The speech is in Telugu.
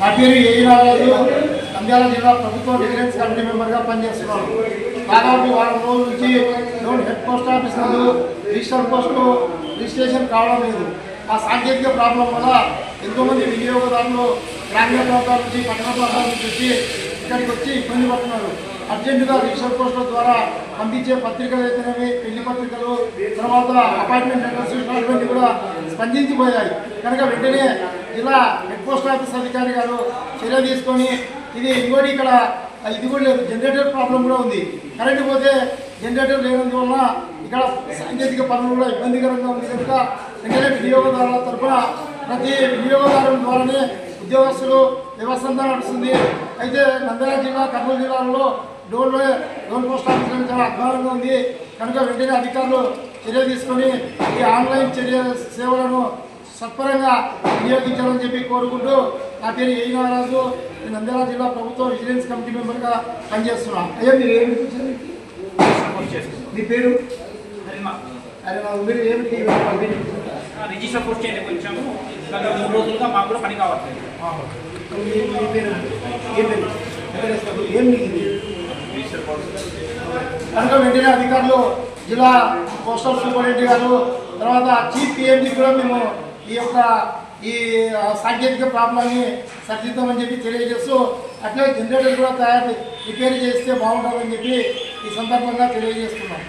నా పేరు ఏ నారాజు నంద్యాల జిల్లా ప్రభుత్వ విజిలెన్స్ కమిటీ మెంబర్గా పనిచేస్తున్నాను దాదాపు వారం రోజుల నుంచి లోన్ హెడ్ పోస్ట్ ఆఫీస్ నందు రిజిస్టర్ పోస్టు రిజిస్ట్రేషన్ కావడం లేదు. ఆ సాంకేతిక ప్రాబ్లం వల్ల ఎంతోమంది వినియోగదారులు గ్రామీణ ప్రాంతాల నుంచి పట్టణ ప్రాంతాల నుంచి వచ్చి ఇక్కడికి వచ్చి ఇబ్బంది పడుతున్నారు. అర్జెంటుగా రిజిస్టర్ పోస్టుల ద్వారా పంపించే పత్రికలు అయితేనేవి పెళ్ళి పత్రికలు తర్వాత అపాయింట్మెంట్ లెటర్స్ ఇవన్నీ కూడా స్పందించిపోయాయి. కనుక వెంటనే జిల్లా హెడ్ పోస్ట్ ఆఫీస్ అధికారి గారు చర్య తీసుకొని ఇది ఇంకోటి ఇక్కడ ఇది కూడా లేదు జనరేటర్ ప్రాబ్లం కూడా ఉంది. కరెంటు పోతే జనరేటర్ లేనందువలన ఇక్కడ సాంకేతిక పనులు కూడా ఇబ్బందికరంగా ఉంది కనుక వెంటనే వినియోగదారుల తరఫున ప్రతి వినియోగదారుల ద్వారానే ఉద్యోగస్తులు వ్యవస్థ నడుస్తుంది. అయితే నంద్యాల జిల్లా కర్నూలు జిల్లాలో డోన్ డోన్ పోస్ట్ ఆఫీస్ చాలా అధ్వానంగా ఉంది. కనుక వెంటనే అధికారులు చర్య తీసుకొని ఈ ఆన్లైన్ చర్య సేవలను సత్వరంగా వినియోగించాలని చెప్పి కోరుకుంటూ నా పేరు ఏ నారాజు నేను నంద్యాల జిల్లా ప్రభుత్వ విజిలెన్స్ కమిటీ మెంబర్గా పనిచేస్తున్నాను అయ్యా మీరు ఏమి మీ పేరు? అరే నా మీరు ఏమిటి? రిజిస్టర్ పోస్ట్ చేయండి కొంచెం గత మూడు రోజులుగా మాకు కూడా పని కావట్లేదు. మీ మీ పేరు? ఏం పేరు? కనుక వెంటనే అధికారులు జిల్లా పోస్టల్ సూపరింటెండెంట్ గారు తర్వాత చీఫ్ పిఎండి కూడా మేము ఈ యొక్క ఈ సాంకేతిక ప్రాబ్లమ్ని సరిదిద్దామని చెప్పి తెలియజేస్తూ అట్లే జనరేటర్ కూడా తయారు రిపేర్ చేస్తే బాగుంటుందని చెప్పి ఈ సందర్భంగా తెలియజేస్తున్నాం.